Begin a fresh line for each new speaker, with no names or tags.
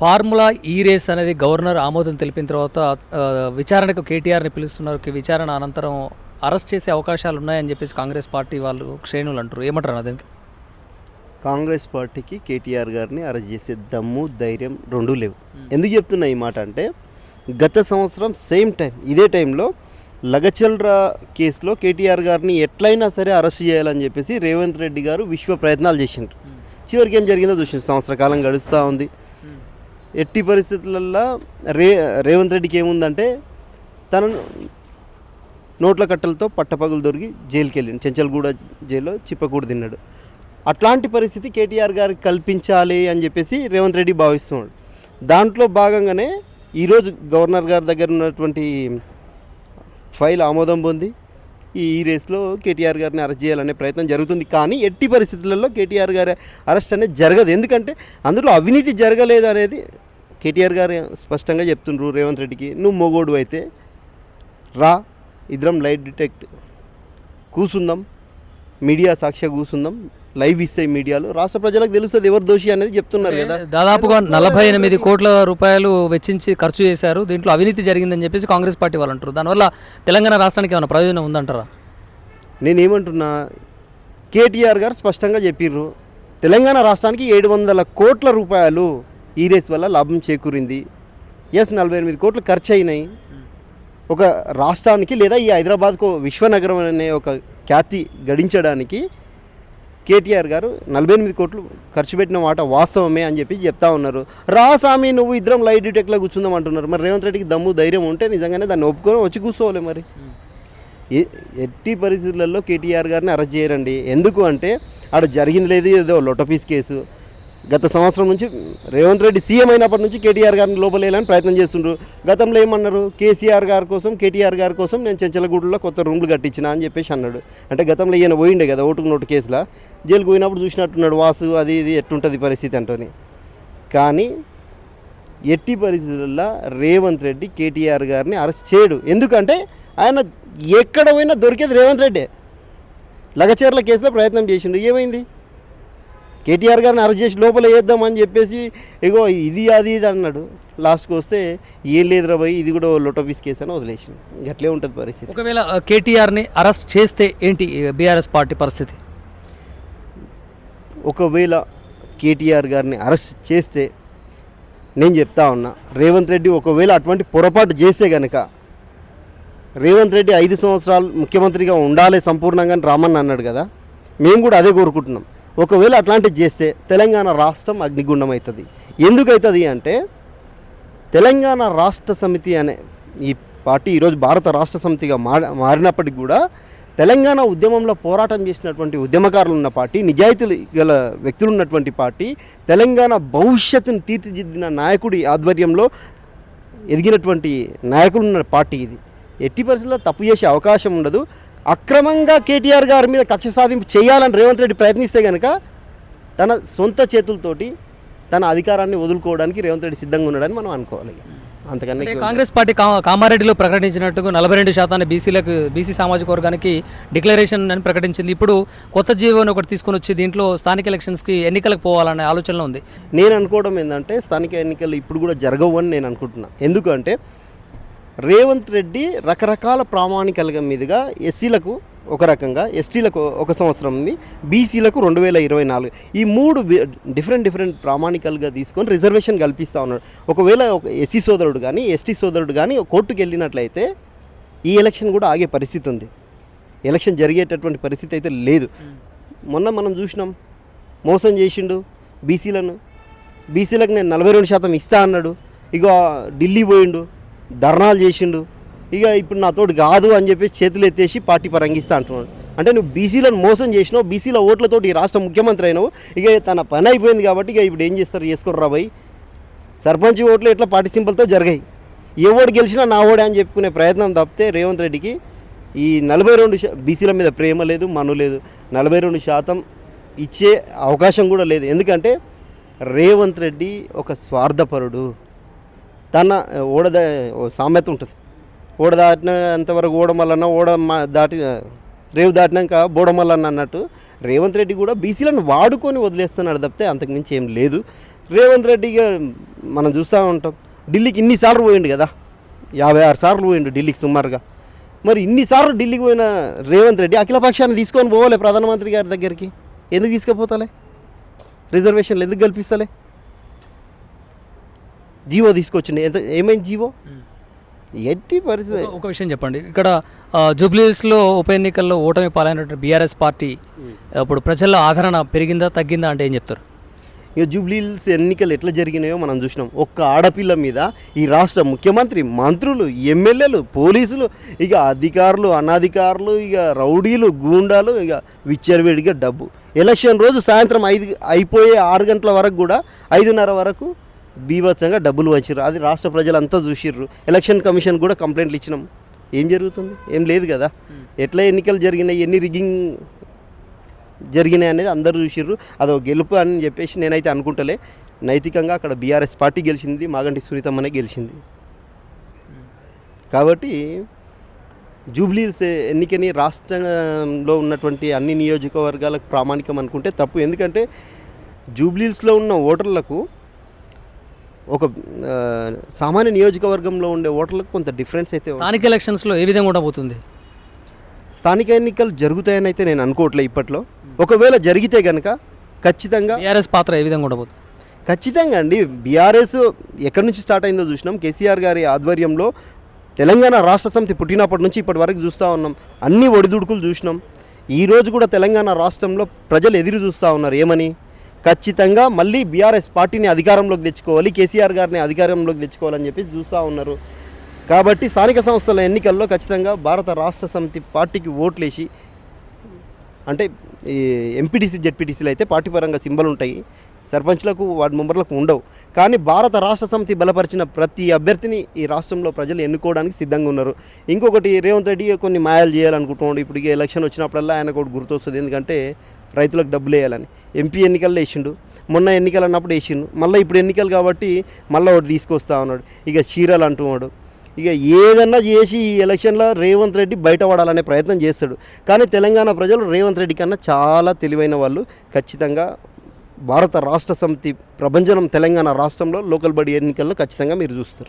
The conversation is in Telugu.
ఫార్ములా ఈ రేస్ అనేది గవర్నర్ ఆమోదం తెలిపిన తర్వాత విచారణకు కేటీఆర్ని పిలుస్తున్నారు. విచారణ అనంతరం అరెస్ట్ చేసే అవకాశాలు ఉన్నాయని చెప్పేసి కాంగ్రెస్ పార్టీ వాళ్ళు శ్రేణులు అంటారు ఏమంటారు దీనికి
కాంగ్రెస్ పార్టీకి కేటీఆర్ గారిని అరెస్ట్ చేసే దమ్ము ధైర్యం రెండూ లేవు. ఎందుకు చెప్తున్నా ఈ మాట అంటే గత సంవత్సరం సేమ్ టైం ఇదే టైంలో లగచల్రా కేసులో కేటీఆర్ గారిని ఎట్లయినా సరే అరెస్ట్ చేయాలని చెప్పేసి రేవంత్ రెడ్డి గారు విశ్వ ప్రయత్నాలు చేసిండ్రు. చివరికి ఏం జరిగిందో చూసింది సంవత్సర కాలం గడుస్తూ ఉంది. ఎట్టి పరిస్థితులల్లో రే రేవంత్ రెడ్డికి ఏముందంటే తన నోట్ల కట్టలతో పట్టపగులు దొరికి జైలుకి వెళ్ళిండు చెంచల్గూడ జైల్లో చిప్పకూడు తిన్నాడు. అట్లాంటి పరిస్థితి కేటీఆర్ గారికి కల్పించాలి అని చెప్పేసి రేవంత్ రెడ్డి భావిస్తున్నాడు. దాంట్లో భాగంగానే ఈరోజు గవర్నర్ గారి దగ్గర ఉన్నటువంటి ఫైల్ ఆమోదం పొంది ఈ రేస్లో కేటీఆర్ గారిని అరెస్ట్ చేయాలనే ప్రయత్నం జరుగుతుంది. కానీ ఎట్టి పరిస్థితులలో కేటీఆర్ గారి అరెస్ట్ అనేది జరగదు. ఎందుకంటే అందులో అవినీతి జరగలేదు అనేది కేటీఆర్ గారు స్పష్టంగా చెప్తుండ్రు రేవంత్ రెడ్డికి. నువ్వు మొగోడు అయితే రా ఇద్దరం లైట్ డిటెక్ట్ కూసుందాం మీడియా సాక్ష్య కూసుందాం లైవ్ ఇస్తాయి మీడియాలో. రాష్ట్ర ప్రజలకు తెలుస్తుంది ఎవరు దోషి అనేది చెప్తున్నారు కదా.
దాదాపుగా నలభై ఎనిమిది కోట్ల రూపాయలు వెచ్చించి ఖర్చు చేశారు. దీంట్లో అవినీతి జరిగిందని చెప్పేసి కాంగ్రెస్ పార్టీ వాళ్ళు అంటారు. దానివల్ల తెలంగాణ రాష్ట్రానికి ఏమైనా ప్రయోజనం ఉందంటారా?
నేనేమంటున్నా కేటీఆర్ గారు స్పష్టంగా చెప్పిర్రు తెలంగాణ రాష్ట్రానికి ఏడు వందల కోట్ల రూపాయలు ఈ రేస్ వల్ల లాభం చేకూరింది. ఎస్ నలభై ఎనిమిది కోట్లు ఖర్చు అయినాయి ఒక రాష్ట్రానికి లేదా ఈ హైదరాబాద్కు విశ్వనగరం అనే ఒక ఖ్యాతి గడించడానికి కేటీఆర్ గారు నలభై ఎనిమిది కోట్లు ఖర్చు పెట్టిన మాట వాస్తవమే అని చెప్పి చెప్తా ఉన్నారు. రా స్వామి నువ్వు ఇద్దరం లైట్ డిటెక్ట్లో కూర్చుందాం అంటున్నారు. మరి రేవంత్ రెడ్డికి దమ్ము ధైర్యం ఉంటే నిజంగానే దాన్ని ఒప్పుకొని వచ్చి కూర్చోవాలి మరి. ఎట్టి పరిస్థితులలో కేటీఆర్ గారిని అరెస్ట్ చేయరండి. ఎందుకు అంటే ఆడ జరిగింది లేదు ఏదో లొటపీస్ కేసు. గత సంవత్సరం నుంచి రేవంత్ రెడ్డి సీఎం అయినప్పటి నుంచి కేటీఆర్ గారిని లోపలేయాలని ప్రయత్నం చేస్తుండ్రు. గతంలో ఏమన్నారు? కేసీఆర్ గారి కోసం కేటీఆర్ గారి కోసం నేను చెంచలగూడలో కొత్త రూమ్లు కట్టించిన అని చెప్పేసి అన్నాడు. అంటే గతంలో ఈయన పోయిండే కదా ఓటుకు నోటు కేసులో? జైలుకు పోయినప్పుడు చూసినట్టున్నాడు వాసు అది ఇది ఎట్టుంటుంది పరిస్థితి అంటని. కానీ ఎట్టి పరిస్థితుల్లో రేవంత్ రెడ్డి కేటీఆర్ గారిని అరెస్ట్ చేయడు. ఎందుకంటే ఆయన ఎక్కడ పోయినా దొరికేది రేవంత్ రెడ్డే. లగచేర్ల కేసులో ప్రయత్నం చేసిండు. ఏమైంది? కేటీఆర్ గారిని అరెస్ట్ చేసి లోపల వేద్దామని చెప్పేసి ఇగో ఇది అది ఇది అన్నాడు. లాస్ట్కి వస్తే ఏం లేదురా పోయి ఇది కూడా లొటోపీస్ కేసు అని వదిలేసిండు. గట్లే ఉంటుంది పరిస్థితి.
ఒకవేళ కేటీఆర్ని అరెస్ట్ చేస్తే ఏంటి బీఆర్ఎస్ పార్టీ పరిస్థితి?
ఒకవేళ కేటీఆర్ గారిని అరెస్ట్ చేస్తే నేను చెప్తా ఉన్నా రేవంత్ రెడ్డి ఒకవేళ అటువంటి పొరపాటు చేస్తే గనక రేవంత్ రెడ్డి ఐదు సంవత్సరాలు ముఖ్యమంత్రిగా ఉండాలి సంపూర్ణంగా అని రామన్న అన్నాడు కదా మేము కూడా అదే కోరుకుంటున్నాం. ఒకవేళ అట్లాంటిది చేస్తే తెలంగాణ రాష్ట్రం అగ్నిగుండం అవుతుంది. ఎందుకు అవుతుంది అంటే తెలంగాణ రాష్ట్ర సమితి అనే ఈ పార్టీ ఈరోజు భారత రాష్ట్ర సమితిగా మా మారినప్పటికీ కూడా తెలంగాణ ఉద్యమంలో పోరాటం చేసినటువంటి ఉద్యమకారులు ఉన్న పార్టీ నిజాయితీలు గల వ్యక్తులు ఉన్నటువంటి పార్టీ తెలంగాణ భవిష్యత్తును తీర్చిదిద్దిన నాయకుడి ఆధ్వర్యంలో ఎదిగినటువంటి నాయకులు ఉన్న పార్టీ ఇది. ఎట్టి పరిస్థితుల్లో తప్పు చేసే అవకాశం ఉండదు. అక్రమంగా కేటీఆర్ గారి మీద కక్ష సాధింపు చేయాలని రేవంత్ రెడ్డి ప్రయత్నిస్తే కనుక తన సొంత చేతులతోటి తన అధికారాన్ని వదులుకోవడానికి రేవంత్ రెడ్డి సిద్ధంగా ఉన్నాడని మనం అనుకోవాలి. అంతకన్నా
కాంగ్రెస్ పార్టీ కామారెడ్డిలో ప్రకటించినట్టుగా నలభై రెండు శాతాన్ని బీసీలకు బీసీ సామాజిక వర్గానికి డిక్లరేషన్ అని ప్రకటించింది. ఇప్పుడు కొత్త జీవోని ఒకటి తీసుకొని వచ్చి దీంట్లో స్థానిక ఎలక్షన్స్కి ఎన్నికలకు పోవాలనే ఆలోచనలో ఉంది.
నేను అనుకోవడం ఏంటంటే స్థానిక ఎన్నికలు ఇప్పుడు కూడా జరగవు అని నేను అనుకుంటున్నా. ఎందుకంటే రేవంత్ రెడ్డి రకరకాల ప్రామాణికల మీదుగా ఎస్సీలకు ఒక రకంగా ఎస్టీలకు ఒక సంవత్సరం ఉంది బీసీలకు రెండు వేల ఇరవై నాలుగు. ఈ మూడు డిఫరెంట్ డిఫరెంట్ ప్రామాణికలుగా తీసుకొని రిజర్వేషన్ కల్పిస్తూ ఉన్నాడు. ఒకవేళ ఒక ఎస్సీ సోదరుడు కానీ ఎస్టీ సోదరుడు కానీ కోర్టుకు వెళ్ళినట్లయితే ఈ ఎలక్షన్ కూడా ఆగే పరిస్థితి ఉంది. ఎలక్షన్ జరిగేటటువంటి పరిస్థితి అయితే లేదు. మొన్న మనం చూసినాం. మోసం చేసిండు బీసీలను. బీసీలకు నేను నలభై రెండు శాతం ఇస్తా అన్నాడు. ఇక ఢిల్లీ పోయిండు. ధర్నాలు చేసిండు. ఇక ఇప్పుడు నాతోటి కాదు అని చెప్పేసి చేతులు ఎత్తేసి పార్టీ పరంగిస్తా అంటున్నాడు. అంటే నువ్వు బీసీలను మోసం చేసినావు బీసీల ఓట్లతోటి ఈ రాష్ట్ర ముఖ్యమంత్రి అయినావు. ఇక తన పని అయిపోయింది కాబట్టి ఇక ఇప్పుడు ఏం చేస్తారు? చేసుకోర్రా బాయ్ సర్పంచ్ ఓట్లు ఎట్లా పార్టీ సింపుల్తో జరిగాయి? ఎవడు గెలిచినా నా ఓడే అని చెప్పుకునే ప్రయత్నం తప్పితే రేవంత్ రెడ్డికి ఈ నలభై రెండు బీసీల మీద ప్రేమ లేదు మను లేదు. నలభై రెండు శాతం ఇచ్చే అవకాశం కూడా లేదు. ఎందుకంటే రేవంత్ రెడ్డి ఒక స్వార్థపరుడు. తన ఓడ సామెత ఉంటుంది. ఓడ దాటినంతవరకు ఓడమల్లన్న ఓడ దాటి రేవు దాటినాక బోడమల్లన్న అన్నట్టు రేవంత్ రెడ్డి కూడా బీసీలను వాడుకొని వదిలేస్తున్నాడు తప్పితే అంతకుమించి ఏం లేదు. రేవంత్ రెడ్డిగా మనం చూస్తూ ఉంటాం ఢిల్లీకి ఇన్నిసార్లు పోయిండు కదా. యాభై ఆరు సార్లు పోయిండు ఢిల్లీకి సుమారుగా. మరి ఇన్నిసార్లు ఢిల్లీకి పోయిన రేవంత్ రెడ్డి అఖిలపక్షాన్ని తీసుకొని పోవాలి ప్రధానమంత్రి గారి దగ్గరికి. ఎందుకు తీసుకుపోతాలే? రిజర్వేషన్లు ఎందుకు కల్పిస్తలే? జీవో తీసుకొచ్చింది ఎంత ఏమైంది జీవో? ఎట్టి పరిస్థితి.
ఒక- విషయం చెప్పండి. ఇక్కడ జూబ్లీస్లో ఉప ఎన్నికల్లో ఓటమి పాలైనటువంటి బీఆర్ఎస్ పార్టీ ఇప్పుడు ప్రజల్లో ఆదరణ పెరిగిందా తగ్గిందా అంటే ఏం చెప్తారు?
ఇక జూబ్లీహిల్స్ ఎన్నికలు ఎట్లా జరిగినాయో మనం చూసినాం. ఒక్క ఆడపిల్ల మీద ఈ రాష్ట్ర ముఖ్యమంత్రి మంత్రులు ఎమ్మెల్యేలు పోలీసులు ఇక అధికారులు అనధికారులు ఇక రౌడీలు గూండాలు ఇక విచ్చలవిడిగా డబ్బు. ఎలక్షన్ రోజు సాయంత్రం ఐదు అయిపోయే ఆరు గంటల వరకు కూడా ఐదున్నర వరకు బీభత్సంగా డబ్బులు వచ్చిర్రు అది రాష్ట్ర ప్రజలంతా చూసిర్రు. ఎలక్షన్ కమిషన్ కూడా కంప్లైంట్లు ఇచ్చినాం. ఏం జరుగుతుంది? ఏం లేదు కదా. ఎట్లా ఎన్నికలు జరిగినాయి? ఎన్ని రిగ్గింగ్ జరిగినాయి అనేది అందరూ చూసిర్రు. అదో గెలుపు అని చెప్పేసి నేనైతే అనుకుంటలే. నైతికంగా అక్కడ బీఆర్ఎస్ పార్టీ గెలిచింది మాగంటి సునీతమ్మనే గెలిచింది. కాబట్టి జూబ్లీస్ ఎన్నికని రాష్ట్రంలో ఉన్నటువంటి అన్ని నియోజకవర్గాలకు ప్రామాణికం అనుకుంటే తప్పు. ఎందుకంటే జూబ్లీస్లో ఉన్న ఓటర్లకు ఒక సామాన్య నియోజకవర్గంలో ఉండే ఓటర్లకు కొంత డిఫరెన్స్ అయితే.
స్థానిక ఎలక్షన్స్లో ఏ విధంగా ఉండబోతుంది?
స్థానిక ఎన్నికలు జరుగుతాయని అయితే నేను అనుకోవట్లే ఇప్పట్లో. ఒకవేళ జరిగితే కనుక ఖచ్చితంగా
బీఆర్ఎస్ పాత్ర ఏ విధంగా ఉండబోతుంది?
ఖచ్చితంగా అండి. బీఆర్ఎస్ ఎక్కడి నుంచి స్టార్ట్ అయిందో చూసినాం. కేసీఆర్ గారి ఆధ్వర్యంలో తెలంగాణ రాష్ట్ర సమితి పుట్టినప్పటి నుంచి ఇప్పటి వరకు చూస్తూ ఉన్నాం. అన్ని ఒడిదుడుకులు చూసినాం. ఈ రోజు కూడా తెలంగాణ రాష్ట్రంలో ప్రజలు ఎదురు చూస్తూ ఉన్నారు. ఏమని? ఖచ్చితంగా మళ్ళీ బీఆర్ఎస్ పార్టీని అధికారంలోకి తెచ్చుకోవాలి కేసీఆర్ గారిని అధికారంలోకి తెచ్చుకోవాలని చెప్పి చూస్తూ ఉన్నారు. కాబట్టి స్థానిక సంస్థల ఎన్నికల్లో ఖచ్చితంగా భారత రాష్ట్ర సమితి పార్టీకి ఓట్లేసి అంటే ఈ ఎంపీటీసీ జెడ్పీటీసీలు అయితే పార్టీ పరంగా సింబల్ ఉంటాయి. సర్పంచ్లకు వార్డు మెంబర్లకు ఉండవు. కానీ భారత రాష్ట్ర సమితి బలపరిచిన ప్రతి అభ్యర్థిని ఈ రాష్ట్రంలో ప్రజలు ఎన్నుకోవడానికి సిద్ధంగా ఉన్నారు. ఇంకొకటి రేవంత్ రెడ్డి కొన్ని మాయాలు చేయాలనుకుంటున్నాడు. ఇప్పుడు ఎలక్షన్ వచ్చినప్పుడల్లా ఆయన ఒకటి గుర్తొస్తుంది. ఎందుకంటే రైతులకు డబ్బులు వేయాలని. ఎంపీ ఎన్నికల్లో వేసిండు మొన్న ఎన్నికలు అన్నప్పుడు వేసిండు మళ్ళీ ఇప్పుడు ఎన్నికలు కాబట్టి మళ్ళీ ఒకటి తీసుకొస్తా ఉన్నాడు. ఇక చీరలు అంటున్నాడు. ఇక ఏదన్నా చేసి ఈ ఎలక్షన్లో రేవంత్ రెడ్డి బయటపడాలనే ప్రయత్నం చేస్తాడు. కానీ తెలంగాణ ప్రజలు రేవంత్ రెడ్డి కన్నా చాలా తెలివైన వాళ్ళు. ఖచ్చితంగా భారత రాష్ట్ర సమితి ప్రభంజనం తెలంగాణ రాష్ట్రంలో లోకల్ బడి ఎన్నికల్లో ఖచ్చితంగా మీరు చూస్తారు.